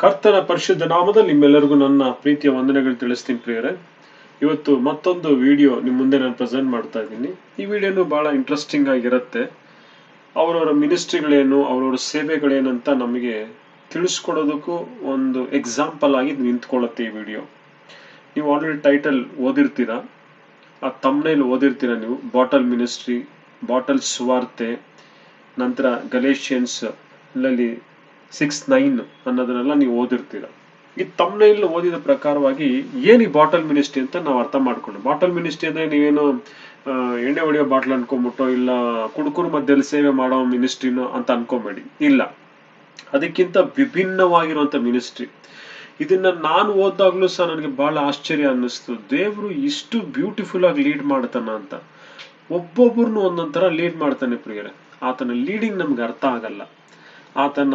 ಕರ್ತನ ಪರಿಶುದ್ಧ ನಾಮದಲ್ಲಿ ನಿಮ್ಮೆಲ್ಲರಿಗೂ ನನ್ನ ಪ್ರೀತಿಯ ವಂದನೆಗಳು ತಿಳಿಸ್ತೀನಿ ಪ್ರಿಯರೇ. ಇವತ್ತು ಮತ್ತೊಂದು ವಿಡಿಯೋ ನಿಮ್ಮ ಮುಂದೆ ನಾನು ಪ್ರೆಸೆಂಟ್ ಮಾಡ್ತಾ ಇದ್ದೀನಿ. ಈ ವಿಡಿಯೋನು ಬಹಳ ಇಂಟ್ರೆಸ್ಟಿಂಗ್ ಆಗಿರುತ್ತೆ. ಅವರವರ ಮಿನಿಸ್ಟ್ರಿಗಳೇನು ಅವರವರ ಸೇವೆಗಳೇನಂತ ನಮಗೆ ತಿಳಿಸ್ಕೊಡೋದಕ್ಕೂ ಒಂದು ಎಕ್ಸಾಂಪಲ್ ಆಗಿ ನಿಂತ್ಕೊಳ್ಳುತ್ತೆ ಈ ವಿಡಿಯೋ. ನೀವು ಆಲ್ರೆಡಿ ಟೈಟಲ್ ಓದಿರ್ತೀರಾ? ಆ ತಮ್ಮನೇಲಿ ಓದಿರ್ತೀರ ನೀವು? ಬಾಟಲ್ ಮಿನಿಸ್ಟ್ರಿ ಬಾಟಲ್ ಸುವಾರ್ತೆ, ನಂತರ ಗಲೇಷಿಯನ್ಸ್ ಅಲ್ಲಿ ಸಿಕ್ಸ್ ನೈನ್ ಅನ್ನೋದನ್ನೆಲ್ಲ ನೀವು ಓದಿರ್ತೀರ. ಈ ತಮ್ಮನೆಯಲ್ಲಿ ಓದಿದ ಪ್ರಕಾರವಾಗಿ ಏನು ಈ ಬಾಟಲ್ ಮಿನಿಸ್ಟ್ರಿ ಅಂತ ನಾವು ಅರ್ಥ ಮಾಡ್ಕೊಂಡು ಬಾಟಲ್ ಮಿನಿಸ್ಟ್ರಿ ಅಂದರೆ ನೀವೇನು ಎಣ್ಣೆ ಹೊಡೆಯೋ ಬಾಟ್ಲ್ ಅನ್ಕೊಂಬಿಟ್ಟು ಇಲ್ಲ ಕುಡುಕರು ಮಧ್ಯದಲ್ಲಿ ಸೇವೆ ಮಾಡೋ ಮಿನಿಸ್ಟ್ರಿನೋ ಅಂತ ಅನ್ಕೊಂಬೇಡಿ. ಇಲ್ಲ. ಅದಕ್ಕಿಂತ ವಿಭಿನ್ನವಾಗಿರುವಂಥ ಮಿನಿಸ್ಟ್ರಿ ಇದನ್ನ ನಾನು ಓದ್ದಾಗ್ಲೂ ಸಹ ನನಗೆ ಬಹಳ ಆಶ್ಚರ್ಯ ಅನ್ನಿಸ್ತು. ದೇವರು ಇಷ್ಟು ಬ್ಯೂಟಿಫುಲ್ ಆಗಿ ಲೀಡ್ ಮಾಡ್ತಾನ ಅಂತ. ಒಬ್ಬೊಬ್ಬರನ್ನು ತರ ಲೀಡ್ ಮಾಡ್ತಾನೆ ಪ್ರಿಯರೇ. ಆತನ ಲೀಡಿಂಗ್ ನಮ್ಗೆ ಅರ್ಥ ಆಗಲ್ಲ. ಆತನ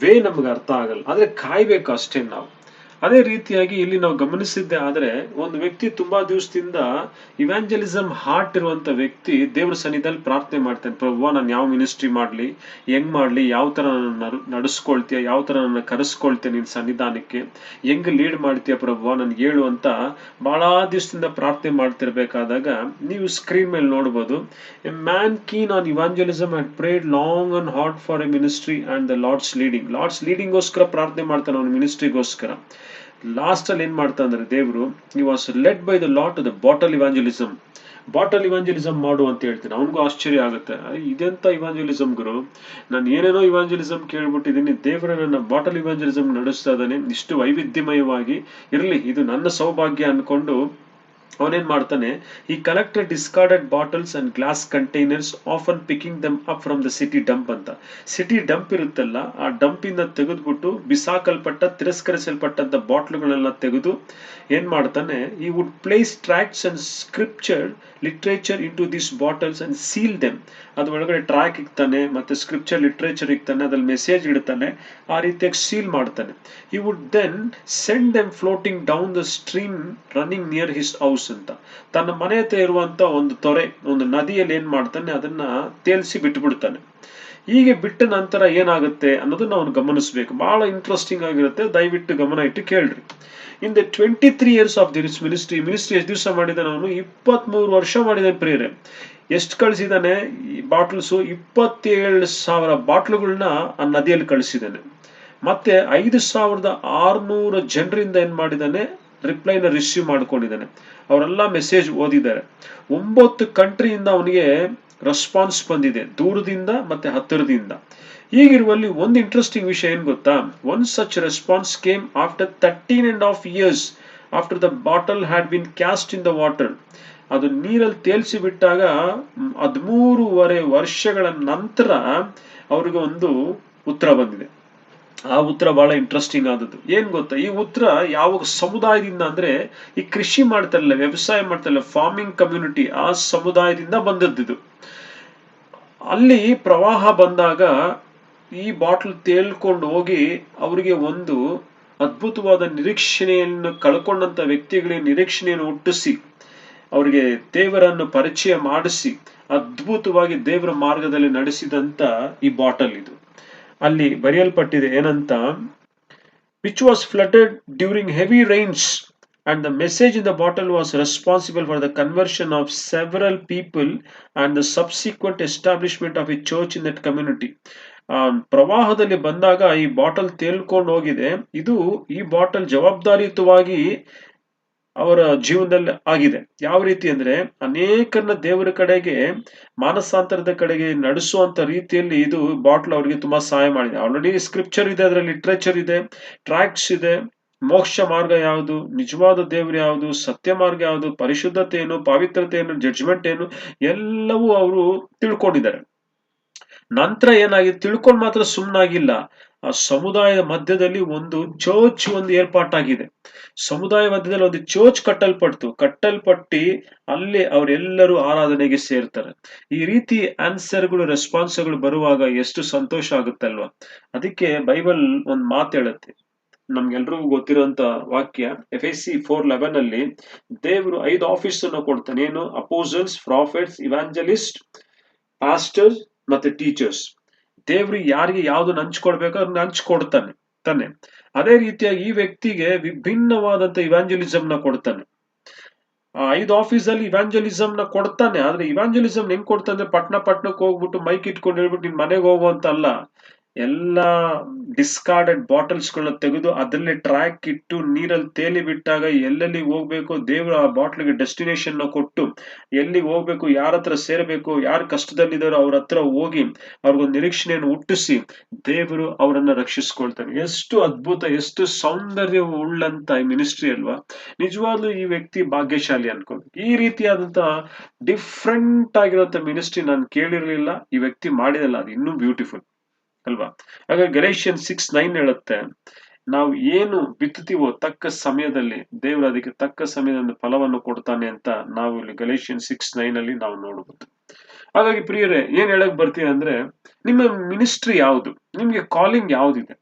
ವೇ ನಮ್ಗೆ ಅರ್ಥ ಆಗಲ್ಲ. ಆದ್ರೆ ಕಾಯ್ಬೇಕು ಅಷ್ಟೇ ನಾವು. ಅದೇ ರೀತಿಯಾಗಿ ಇಲ್ಲಿ ನಾವು ಗಮನಿಸಿದ್ದೆ, ಆದ್ರೆ ಒಂದು ವ್ಯಕ್ತಿ ತುಂಬಾ ದಿವಸದಿಂದ ಇವ್ಯಾಂಜಲಿಸಮ್ ಹಾರ್ಟ್ ಇರುವಂತ ವ್ಯಕ್ತಿ ದೇವರ ಸನ್ನಿಧಿಯಲ್ಲಿ ಪ್ರಾರ್ಥನೆ ಮಾಡ್ತೇನೆ ಪ್ರಭು ನಾನು ಯಾವ ಮಿನಿಸ್ಟ್ರಿ ಮಾಡ್ಲಿ, ಹೆಂಗ್ ಮಾಡ್ಲಿ, ಯಾವ ತರ ನನ್ನ ನಡೆಸ್ಕೊಳ್ತೀಯ, ಯಾವ ತರ ನನ್ನ ಕರೆಸ್ಕೊಳ್ತೀಯ ನಿನ್ ಸನ್ನಿಧಾನಕ್ಕೆ, ಹೆಂಗ್ ಲೀಡ್ ಮಾಡ್ತೀಯ ಪ್ರಭು ನನ್ಗೆ ಹೇಳು ಅಂತ ಬಹಳ ದಿವಸದಿಂದ ಪ್ರಾರ್ಥನೆ ಮಾಡ್ತಿರ್ಬೇಕಾದಾಗ ನೀವು ಸ್ಕ್ರೀನ್ ಮೇಲೆ ನೋಡ್ಬೋದು, a man keen on evangelism and prayed long and hard for a ministry and the Lord's leading Lord's ಲೀಡಿಂಗ್ಗೋಸ್ಕರ ಪ್ರಾರ್ಥನೆ ಮಾಡ್ತಾನೆ ಅವನ ಮಿನಿಸ್ಟ್ರಿಗೋಸ್ಕರ ಲಾಸ್ಟ್ ಅಲ್ಲಿ ಏನ್ ಮಾಡ್ತಾ ಅಂದ್ರೆ ದೇವರು ಈ was led by the Lord the bottle evangelism bottle evangelism ಮಾಡು ಅಂತ ಹೇಳ್ತೀನಿ. ಅವನಿಗೂ ಆಶ್ಚರ್ಯ ಆಗುತ್ತೆ. ಇದೆಂತ ಇವಾಂಜಲಿಸಮ್ ಗುರು? ನಾನು ಏನೇನೋ ಇವಾಂಜಲಿಸಮ್ ಕೇಳ್ಬಿಟ್ಟಿದ್ದೀನಿ ದೇವರ ನನ್ನ ಬಾಟಲ್ ಇವಾಂಜಲಿಸಮ್ ನಡೆಸ್ತಾ ಇದ್ದಾನೆ. ಇಷ್ಟು ವೈವಿಧ್ಯಮಯವಾಗಿ ಇರಲಿ. ಇದು ನನ್ನ ಸೌಭಾಗ್ಯ ಅನ್ಕೊಂಡು ಅವನೇನ್ ಮಾಡ್ತಾನೆ ಈ collector discarded bottles and glass containers often picking them up from the city dump ಅಂತ. ಸಿಟಿ ಡಂಪ್ ಇರುತ್ತಲ್ಲ, ಆ ಡಂಪ್ ಇಂದ ತೆಗೆದ್ಬಿಟ್ಟು ಬಿಸಾಕಲ್ಪಟ್ಟ ತಿರಸ್ಕರಿಸಲ್ಪಟ್ಟಂತ ಬಾಟ್ಲುಗಳನ್ನ ತೆಗೆದು ಏನ್ ಮಾಡ್ತಾನೆ ಈ would place tracts and scripture literature into this bottles and seal them ಅದ್ರ ಒಳಗಡೆ ಟ್ರ್ಯಾಕ್ ಇಕ್ತಾನೆ, ಮತ್ತೆ ಸ್ಕ್ರಿಪ್ಚರ್ ಲಿಟ್ರೇಚರ್ ಇಕ್ತಾನೆ, ಅದ್ರಲ್ಲಿ ಮೆಸೇಜ್ ಇಡ್ತಾನೆ, ಆ ರೀತಿಯಾಗಿ ಸೀಲ್ ಮಾಡ್ತಾನೆ. ಈ would then send them floating down the stream running near his house ಅಂತ. ತನ್ನ ಮನೆ ಹತ್ರ ಇರುವಂತ ಒಂದು ತೊರೆ, ಒಂದು ನದಿಯಲ್ಲಿ ಏನ್ ಮಾಡ್ತಾನೆ, ಅದನ್ನ ತೇಲ್ಸಿ ಬಿಟ್ಬಿಡ್ತಾನೆ. ಹೀಗೆ ಬಿಟ್ಟ ನಂತರ ಏನಾಗುತ್ತೆ ಅನ್ನೋದನ್ನ ಅವನು ಗಮನಿಸಬೇಕು. ಬಹಳ ಇಂಟ್ರೆಸ್ಟಿಂಗ್ ಆಗಿರುತ್ತೆ. ದಯವಿಟ್ಟು ಗಮನ ಇಟ್ಟು ಕೇಳ್ರಿ. In the twenty three years of this ministry ministry ಎಷ್ಟು ದಿವಸ ಮಾಡಿದಾನೆ ಅವನು? ಇಪ್ಪತ್ತ್ ಮೂರು ವರ್ಷ ಮಾಡಿದಾನೆ ಪ್ರಿಯರೇ ಎಷ್ಟು ಕಳಿಸಿದಾನೆ ಬಾಟ್ಲ್ಸ್ ಇಪ್ಪತ್ತೇಳು ಸಾವಿರ ಬಾಟ್ಲುಗಳನ್ನ ಆ ನದಿಯಲ್ಲಿ ಕಳಿಸಿದ್ದಾನೆ. ಮತ್ತೆ ಐದು ಸಾವಿರದ ಆರ್ನೂರು ಜನರಿಂದ ಏನ್ ಮಾಡಿದಾನೆ ರಿಪ್ಲೈನ ರಿಸೀವ್ ಮಾಡ್ಕೊಂಡಿದ್ದಾನೆ. ಅವರೆಲ್ಲ ಮೆಸೇಜ್ ಓದಿದ್ದಾರೆ. ಒಂಬತ್ತು ಕಂಟ್ರಿಯಿಂದ ಅವನಿಗೆ ರೆಸ್ಪಾನ್ಸ್ ಬಂದಿದೆ. ದೂರದಿಂದ ಮತ್ತೆ ಹತ್ತಿರದಿಂದ. ಈಗಿರುವಲ್ಲಿ ಒಂದು ಇಂಟ್ರೆಸ್ಟಿಂಗ್ ವಿಷಯ ಏನ್ ಗೊತ್ತಾ? One such response came after thirteen and half years after the bottle had been cast in the water ಅದು ನೀರಲ್ಲಿ ತೇಲ್ಸಿ ಬಿಟ್ಟಾಗ ಹದ್ಮೂರುವರೆ ವರ್ಷಗಳ ನಂತರ ಅವ್ರಿಗೆ ಒಂದು ಉತ್ತರ ಬಂದಿದೆ. ಆ ಉತ್ತರ ಬಹಳ ಇಂಟ್ರೆಸ್ಟಿಂಗ್ ಆದದ್ದು. ಏನ್ ಗೊತ್ತಾ? ಈ ಉತ್ತರ ಯಾವ ಸಮುದಾಯದಿಂದ ಅಂದ್ರೆ ಈ ಕೃಷಿ ಮಾಡ್ತಾರಲ್ಲ, ವ್ಯವಸಾಯ ಮಾಡ್ತಾರಲ್ಲ ಫಾರ್ಮಿಂಗ್ ಕಮ್ಯುನಿಟಿ ಆ ಸಮುದಾಯದಿಂದ ಬಂದದ್ದು ಅಲ್ಲಿ ಪ್ರವಾಹ ಬಂದಾಗ ಈ ಬಾಟ್ಲ್ ತೇಲ್ಕೊಂಡು ಹೋಗಿ ಅವರಿಗೆ ಒಂದು ಅದ್ಭುತವಾದ ನಿರೀಕ್ಷಣೆಯನ್ನು ಕಳ್ಕೊಂಡಂತ ವ್ಯಕ್ತಿಗಳಿಗೆ ನಿರೀಕ್ಷಣೆಯನ್ನು ಹುಟ್ಟಿಸಿ, ಅವರಿಗೆ ದೇವರನ್ನು ಪರಿಚಯ ಮಾಡಿಸಿ, ಅದ್ಭುತವಾಗಿ ದೇವರ ಮಾರ್ಗದಲ್ಲಿ ನಡೆಸಿದಂತ ಈ ಬಾಟಲ್ ಇದು ಅಲ್ಲಿ ಬರೆಯಲ್ಪಟ್ಟಿದೆ ಏನಂತ which was floated during heavy rains and the message in the bottle was responsible for the conversion of several people and the subsequent establishment of a church in that community ಪ್ರವಾಹದಲ್ಲಿ ಬಂದಾಗ ಈ bottle ತೇಲ್ಕೊಂಡು ಹೋಗಿದೆ ಇದು ಈ bottle ಜವಾಬ್ದಾರಿಯುತವಾಗಿ ಅವರ ಜೀವನದಲ್ಲಿ ಆಗಿದೆ. ಯಾವ ರೀತಿ ಅಂದ್ರೆ ಅನೇಕನ ದೇವರ ಕಡೆಗೆ, ಮಾನಸಾಂತರದ ಕಡೆಗೆ ನಡೆಸುವಂತ ರೀತಿಯಲ್ಲಿ ಇದು ಬಾಟ್ಲ್ ಅವರಿಗೆ ತುಂಬಾ ಸಹಾಯ ಮಾಡಿದೆ. ಆಲ್ರೆಡಿ ಸ್ಕ್ರಿಪ್ಚರ್ ಇದೆ, ಅದರಲ್ಲಿ ಲಿಟ್ರೇಚರ್ ಇದೆ ಟ್ರ್ಯಾಕ್ಸ್ ಇದೆ. ಮೋಕ್ಷ ಮಾರ್ಗ ಯಾವುದು, ನಿಜವಾದ ದೇವರು ಯಾವುದು, ಸತ್ಯ ಮಾರ್ಗ ಯಾವುದು, ಪರಿಶುದ್ಧತೆ ಏನು ಪಾವಿತ್ರತೆ ಏನು ಜಡ್ಜ್ಮೆಂಟ್ ಏನು, ಎಲ್ಲವೂ ಅವರು ತಿಳ್ಕೊಂಡಿದ್ದಾರೆ. ನಂತರ ಏನಾಗಿದೆ? ತಿಳ್ಕೊಂಡ್ ಮಾತ್ರ ಸುಮ್ಮನಾಗಿಲ್ಲ ಆ ಸಮುದಾಯದ ಮಧ್ಯದಲ್ಲಿ ಒಂದು ಚೋಚ್ ಒಂದು ಏರ್ಪಾಟಾಗಿದೆ. ಸಮುದಾಯ ಮಧ್ಯದಲ್ಲಿ ಒಂದು ಚೋಚ್ ಕಟ್ಟಲ್ಪಟ್ಟು ಕಟ್ಟಲ್ಪಟ್ಟಿ ಅಲ್ಲಿ ಅವರೆಲ್ಲರೂ ಆರಾಧನೆಗೆ ಸೇರ್ತಾರೆ. ಈ ರೀತಿ ಆನ್ಸರ್ಗಳು ರೆಸ್ಪಾನ್ಸ್ಗಳು ಬರುವಾಗ ಎಷ್ಟು ಸಂತೋಷ ಆಗುತ್ತಲ್ವಾ? ಅದಕ್ಕೆ ಬೈಬಲ್ ಒಂದು ಮಾತು ಹೇಳುತ್ತೆ. ನಮ್ಗೆಲ್ರಿಗೂ ಗೊತ್ತಿರುವಂತ ವಾಕ್ಯ F S C four eleven ಅಲ್ಲಿ, ದೇವರು ಐದು ಆಫೀಸ್ ಅನ್ನು ಕೊಡ್ತಾನೆ. ಏನು? ಅಪೋಸಲ್ಸ್, ಪ್ರಾಫಿಟ್ಸ್, ಇವಾಂಜಲಿಸ್ಟ್, ಪಾಸ್ಟರ್ಸ್ ಮತ್ತೆ ಟೀಚರ್ಸ್. ದೇವ್ರು ಯಾರಿಗೆ ಯಾವುದು ನಂಚ್ಕೊಡ್ಬೇಕೋ ಅದನ್ನ ಹಂಚ್ಕೊಡ್ತಾನೆ ತಾನೆ. ಅದೇ ರೀತಿಯಾಗಿ ಈ ವ್ಯಕ್ತಿಗೆ ವಿಭಿನ್ನವಾದಂತ ನ ಕೊಡ್ತಾನೆ. ಆ ಐದು ಆಫೀಸ್ ಅಲ್ಲಿ ಇವಾಂಜಲಿಸಮ್ನ ಕೊಡ್ತಾನೆ, ಆದ್ರೆ ಇವಾಂಜಲಿಸಂ ಹೆಂಗ್ ಕೊಡ್ತಾನೆ ಪಟ್ನ ಪಟ್ನಕ್ಕೆ ಹೋಗ್ಬಿಟ್ಟು ಮೈಕ್ ಇಟ್ಕೊಂಡು ಹೇಳ್ಬಿಟ್ಟು ನಿನ್ ಮನೆಗೆ ಹೋಗು ಅಂತ ಅಲ್ಲ ಎಲ್ಲಾ ಡಿಸ್ಕಾರ್ಡೆಡ್ ಬಾಟಲ್ಸ್ ಗಳನ್ನ ತೆಗೆದು ಅದನ್ನೇ ಟ್ರ್ಯಾಕ್ ಇಟ್ಟು ನೀರಲ್ಲಿ ತೇಲಿ ಬಿಟ್ಟಾಗ ಎಲ್ಲೆಲ್ಲಿ ಹೋಗ್ಬೇಕು ದೇವ್ರ ಆ ಬಾಟ್ಲಿಗೆ ಡೆಸ್ಟಿನೇಷನ್ ಕೊಟ್ಟು ಎಲ್ಲಿಗೆ ಹೋಗ್ಬೇಕು, ಯಾರ ಹತ್ರ ಸೇರಬೇಕು, ಯಾರು ಕಷ್ಟದಲ್ಲಿದ್ದಾರೋ ಅವ್ರ ಹತ್ರ ಹೋಗಿ ಅವ್ರಿಗೊಂದು ನಿರೀಕ್ಷಣೆಯನ್ನು ಹುಟ್ಟಿಸಿ ದೇವರು ಅವರನ್ನ ರಕ್ಷಿಸ್ಕೊಳ್ತಾರೆ ಎಷ್ಟು ಅದ್ಭುತ, ಎಷ್ಟು ಸೌಂದರ್ಯ ಉಳ್ಳಂತ ಈ ಮಿನಿಸ್ಟ್ರಿ ಅಲ್ವಾ. ನಿಜವಾಗ್ಲೂ ಈ ವ್ಯಕ್ತಿ ಭಾಗ್ಯಶಾಲಿ ಅನ್ಕೊಂಡು ಈ ರೀತಿಯಾದಂತ ಡಿಫ್ರೆಂಟ್ ಆಗಿರೋಂಥ ಮಿನಿಸ್ಟ್ರಿ ನಾನು ಕೇಳಿರ್ಲಿಲ್ಲ, ಈ ವ್ಯಕ್ತಿ ಮಾಡಿದಲ್ಲ, ಅದು ಇನ್ನೂ ಬ್ಯೂಟಿಫುಲ್ ಅಲ್ವಾ? ಹಾಗಾಗಿ ಗಲೇಷಿಯನ್ ಸಿಕ್ಸ್ ನೈನ್ ಹೇಳುತ್ತೆ, ನಾವು ಏನು ಬಿತ್ತುತ್ತೀವೋ ತಕ್ಕ ಸಮಯದಲ್ಲಿ, ದೇವರು ಅದಕ್ಕೆ ತಕ್ಕ ಸಮಯದಲ್ಲಿ ಫಲವನ್ನು ಕೊಡ್ತಾನೆ ಅಂತ ನಾವು ಇಲ್ಲಿ ಗಲೇಷಿಯನ್ ಸಿಕ್ಸ್ ನೈನ್ ಅಲ್ಲಿ ನಾವು ನೋಡಬಹುದು ಹಾಗಾಗಿ ಪ್ರಿಯರೇ, ಏನ್ ಹೇಳಕ್ ಬರ್ತೀನಿ ಅಂದ್ರೆ, ನಿಮ್ಮ ಮಿನಿಸ್ಟ್ರಿ ಯಾವುದು? ನಿಮ್ಗೆ ಕಾಲಿಂಗ್ ಯಾವ್ದಿದೆ?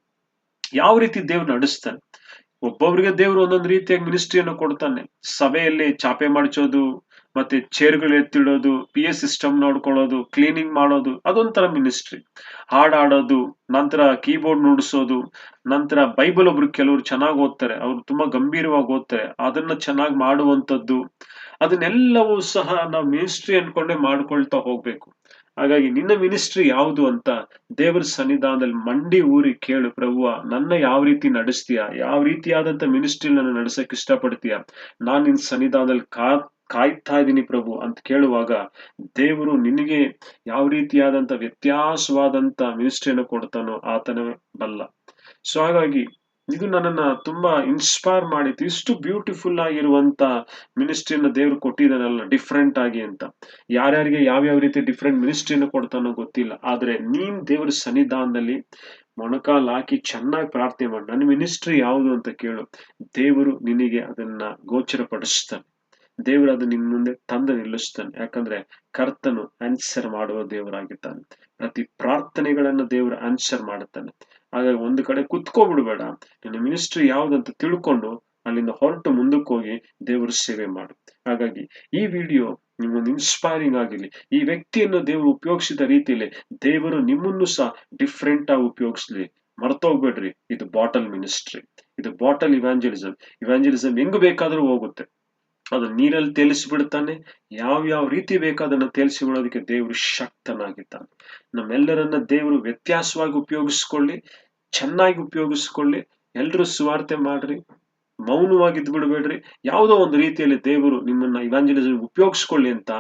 ಯಾವ ರೀತಿ ದೇವ್ರು ನಡೆಸ್ತಾನೆ? ಒಬ್ಬೊಬ್ರಿಗೆ ದೇವ್ರು ಒಂದೊಂದು ರೀತಿಯಾಗಿ ಮಿನಿಸ್ಟ್ರಿಯನ್ನು ಕೊಡ್ತಾನೆ. ಸಭೆಯಲ್ಲಿ ಚಾಪೆ ಮಾಡ್ಸೋದು ಮತ್ತೆ ಚೇರ್ಗಳು ಎತ್ತಿಡೋದು ಪಿ ಎ ಸಿಸ್ಟಮ್ ನೋಡ್ಕೊಳ್ಳೋದು ಕ್ಲೀನಿಂಗ್ ಮಾಡೋದು, ಅದೊಂಥರ ಮಿನಿಸ್ಟ್ರಿ ಹಾಡ್ ಆಡೋದು ನಂತರ ಕೀಬೋರ್ಡ್ ನುಡಿಸೋದು, ನಂತರ ಬೈಬಲ್ ಒಬ್ರು ಕೆಲವರು ಚೆನ್ನಾಗಿ ಓದ್ತಾರೆ, ಅವ್ರು ತುಂಬಾ ಗಂಭೀರವಾಗಿ ಓದ್ತಾರೆ, ಅದನ್ನ ಚೆನ್ನಾಗಿ ಮಾಡುವಂತದ್ದು ಅದನ್ನೆಲ್ಲವೂ ಸಹ ನಾವು ಮಿನಿಸ್ಟ್ರಿ ಅನ್ಕೊಂಡೆ ಮಾಡ್ಕೊಳ್ತಾ ಹೋಗ್ಬೇಕು. ಹಾಗಾಗಿ ನಿನ್ನ ಮಿನಿಸ್ಟ್ರಿ ಯಾವುದು ಅಂತ ದೇವರ ಸನ್ನಿಧಾನದಲ್ಲಿ ಮಂಡಿ ಊರಿ ಕೇಳು ಪ್ರಭುವ, ನನ್ನ ಯಾವ ರೀತಿ ನಡೆಸ್ತೀಯಾ, ಯಾವ ರೀತಿಯಾದಂತ ಮಿನಿಸ್ಟ್ರಿ ನನ್ನ ನಡೆಸಕ್ ಇಷ್ಟಪಡ್ತೀಯಾ, ನಾನ್ ನಿನ್ ಸನ್ನಿಧಾನದಲ್ಲಿ ಕಾ ಕಾಯ್ತಾ ಇದ್ದೀನಿ ಪ್ರಭು ಅಂತ ಕೇಳುವಾಗ ದೇವರು ನಿನಗೆ ಯಾವ ರೀತಿಯಾದಂತ ವ್ಯತ್ಯಾಸವಾದಂತ ಮಿನಿಸ್ಟ್ರಿಯನ್ನು ಕೊಡ್ತಾನೋ ಆತನ ಬಲ್ಲ. ಸೊ ಹಾಗಾಗಿ ಇದು ನನ್ನನ್ನ ತುಂಬಾ ಇನ್ಸ್ಪೈರ್ ಮಾಡಿತ್ತು. ಇಷ್ಟು ಬ್ಯೂಟಿಫುಲ್ ಆಗಿರುವಂತ ಮಿನಿಸ್ಟ್ರಿಯನ್ನ ದೇವ್ರು ಕೊಟ್ಟಿದ್ದಾನಲ್ಲ ಡಿಫ್ರೆಂಟ್ ಆಗಿ ಅಂತ. ಯಾರ್ಯಾರಿಗೆ ಯಾವ್ಯಾವ ರೀತಿ ಡಿಫ್ರೆಂಟ್ ಮಿನಿಸ್ಟ್ರಿಯನ್ನು ಕೊಡ್ತಾನೋ ಗೊತ್ತಿಲ್ಲ. ಆದ್ರೆ ನೀನ್ ದೇವ್ರ ಸನ್ನಿಧಾನದಲ್ಲಿ ಮೊಣಕಾಲ್ ಹಾಕಿ ಚೆನ್ನಾಗಿ ಪ್ರಾರ್ಥನೆ ಮಾಡಿ. ನನ್ನ ಮಿನಿಸ್ಟ್ರಿ ಯಾವುದು ಅಂತ ಕೇಳು. ದೇವರು ನಿನಗೆ ಅದನ್ನ ಗೋಚರಪಡಿಸ್ತಾನೆ. ದೇವರು ಅದು ನಿಮ್ಮ ಮುಂದೆ ತಂದು ನಿಲ್ಲಿಸ್ತಾನೆ ಯಾಕಂದ್ರೆ ಕರ್ತನು ಆನ್ಸರ್ ಮಾಡುವ ದೇವರಾಗಿದ್ದಾನೆ. ಪ್ರತಿ ಪ್ರಾರ್ಥನೆಗಳನ್ನು ದೇವರು ಆನ್ಸರ್ ಮಾಡುತ್ತಾನೆ. ಹಾಗಾಗಿ ಒಂದು ಕಡೆ ಕುತ್ಕೋಬಿಡ್ಬೇಡ ನಿನ್ನ ಮಿನಿಸ್ಟ್ರಿ ಯಾವ್ದಂತ ತಿಳ್ಕೊಂಡು ಅಲ್ಲಿಂದ ಹೊರಟು ಮುಂದಕ್ಕೆ ಹೋಗಿ ದೇವರ ಸೇವೆ ಮಾಡು. ಹಾಗಾಗಿ ಈ ವಿಡಿಯೋ ನಿಮ್ಮೊಂದು ಇನ್ಸ್ಪೈರಿಂಗ್ ಆಗಿರ್ಲಿ. ಈ ವ್ಯಕ್ತಿಯನ್ನು ದೇವರು ಉಪಯೋಗಿಸಿದ ರೀತಿಯಲ್ಲಿ ದೇವರು ನಿಮ್ಮನ್ನು ಸಹ ಡಿಫ್ರೆಂಟ್ ಆಗಿ ಉಪಯೋಗಿಸ್ಲಿ. ಮರ್ತೋಗ್ಬೇಡ್ರಿ. ಇದು ಬಾಟಲ್ ಮಿನಿಸ್ಟ್ರಿ ಇದು ಬಾಟಲ್ ಇವಾಂಜಲಿಸಮ್ ಇವಾಂಜಲಿಸಮ್ ಹೆಂಗ್ ಬೇಕಾದ್ರೂ ಹೋಗುತ್ತೆ. ಅದು ನೀರಲ್ಲಿ ತೇಲಿಸಿಬಿಡ್ತಾನೆ ಯಾವ ಯಾವ ರೀತಿ ಅದನ್ನು ತೇಲಿಸಿಬಿಡೋದಕ್ಕೆ ದೇವರು ಶಕ್ತನಾಗಿದ್ದಾನೆ ನಮ್ಮೆಲ್ಲರನ್ನ ದೇವರು ವ್ಯತ್ಯಾಸವಾಗಿ ಉಪಯೋಗಿಸ್ಕೊಳ್ಳಿ, ಚೆನ್ನಾಗಿ ಉಪಯೋಗಿಸ್ಕೊಳ್ಳಿ. ಎಲ್ಲರೂ ಸುವಾರ್ತೆ ಮಾಡ್ರಿ ಮೌನವಾಗಿದ್ದು ಬಿಡಬೇಡ್ರಿ ಯಾವುದೋ ಒಂದು ರೀತಿಯಲ್ಲಿ ದೇವರು ನಿಮ್ಮನ್ನ ಇವಾಂಜಲಿಸಮ್ ಉಪಯೋಗಿಸ್ಕೊಳ್ಳಿ ಅಂತ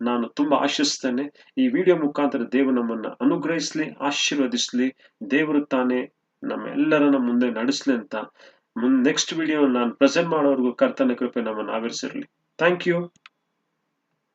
ನಾನು ತುಂಬಾ ಆಶಿಸ್ತೇನೆ. ಈ ವಿಡಿಯೋ ಮುಖಾಂತರ ದೇವರು ನಮ್ಮನ್ನ ಅನುಗ್ರಹಿಸ್ಲಿ, ಆಶೀರ್ವದಿಸ್ಲಿ. ದೇವರು ತಾನೇ ನಮ್ಮೆಲ್ಲರನ್ನ ಮುಂದೆ ನಡೆಸ್ಲಿ ಅಂತ ಮುಂದೆ ನೆಕ್ಸ್ಟ್ ವಿಡಿಯೋ ನಾನು ಪ್ರೆಸೆಂಟ್ ಮಾಡೋವರೆಗೂ ಕರ್ತನ ಕೃಪೆ ನಮ್ಮನ್ನು ಆವರಿಸಿರಲಿ. Thank you